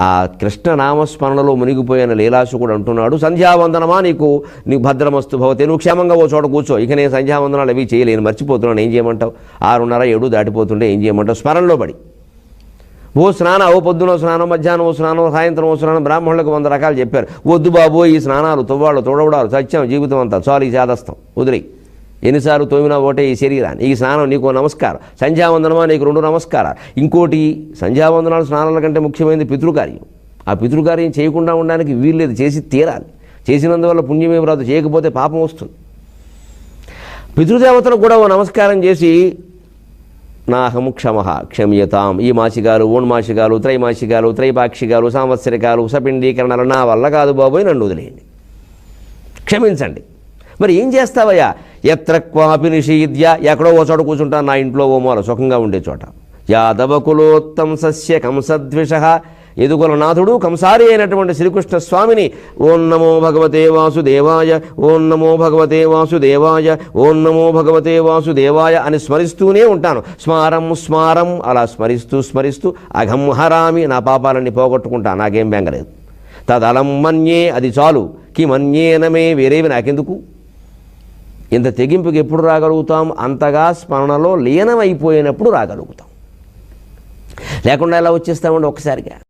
ఆ కృష్ణ మునిగిపోయిన మునిగిపోయిన లీలాసుకుడు అంటున్నాడు సంధ్యావందనమా నీకు? నీకు భద్రమస్తు భవతి. నువ్వు క్షేమంగా ఓ చోట కూర్చో. ఇక నేను సంధ్యావందనాలు అవి చేయలేను. మర్చిపోతున్నాను. ఏం చేయమంటావు? ఆరున్నర ఏడు దాటిపోతుంటే ఏం చేయమంటావు? స్మరణలో పడి. ఓ స్నానం ఓ పొద్దున స్నానం మధ్యాహ్నం ఓ స్నానం సాయంత్రం ఓ స్నానం బ్రాహ్మణులకు వంద రకాలు చెప్పారు. వద్దు బాబు ఈ స్నానాలు తువ్వాళ్ళు తోడవడాలు సత్యం జీవితం అంతా చాలు ఈ చేదస్తాం. వదిలేయి. ఎన్నిసార్లు తోమినా ఒకటే ఈ శరీరాన్ని. ఈ స్నానం నీకు నమస్కారం. సంధ్యావందనమా? నీకు రెండు నమస్కారాలు. ఇంకోటి సంధ్యావందనాలు స్నానాల కంటే ముఖ్యమైనది పితృకార్యం. ఆ పితృకార్యం చేయకుండా ఉండడానికి వీల్లేదు. చేసి తీరాలి. చేసినందువల్ల పుణ్యమేం రాదు. చేయకపోతే పాపం వస్తుంది. పితృదేవతలకు కూడా ఓ నమస్కారం చేసి నాహము క్షమ క్షమ్యతాం. ఈ మాసికాలు ఓణ్మాసికాలు త్రైమాసికాలు త్రైపాక్షికాలు సాంవత్సరికాలు సపిండీకరణలు నా వల్ల కాదు బాబోయ్. నన్ను వదిలేయండి. క్షమించండి. మరి ఏం చేస్తావయ్యా? ఎత్ర క్వాపి నిషీద్య ఎక్కడో ఓ చోట కూర్చుంటా నా ఇంట్లో ఓ మూల సుఖంగా ఉండే చోట. యాదవ కులోత్తం సస్య కంసద్విష ఎదుగుల నాథుడు కంసారి అయినటువంటి శ్రీకృష్ణ స్వామిని ఓం నమో భగవతే వాసుదేవాయ ఓం నమో భగవతే వాసుదేవాయ ఓం నమో భగవతే వాసుదేవాయ అని స్మరిస్తూనే ఉంటాను. స్మారం స్మారం అలా స్మరిస్తూ స్మరిస్తూ అఘం హరామి నా పాపాలన్నీ పోగొట్టుకుంటా నాకేం బెంగలేదు. తదలం మన్యే అది చాలు. కి మన్యేనమే వేరేవి నాకెందుకు? ఇంత తెగింపుకి ఎప్పుడు రాగలుగుతాం? అంతగా స్మరణలో లీనమైపోయినప్పుడు రాగలుగుతాం. లేకుండా ఎలా వచ్చేస్తామండి ఒక్కసారిగా?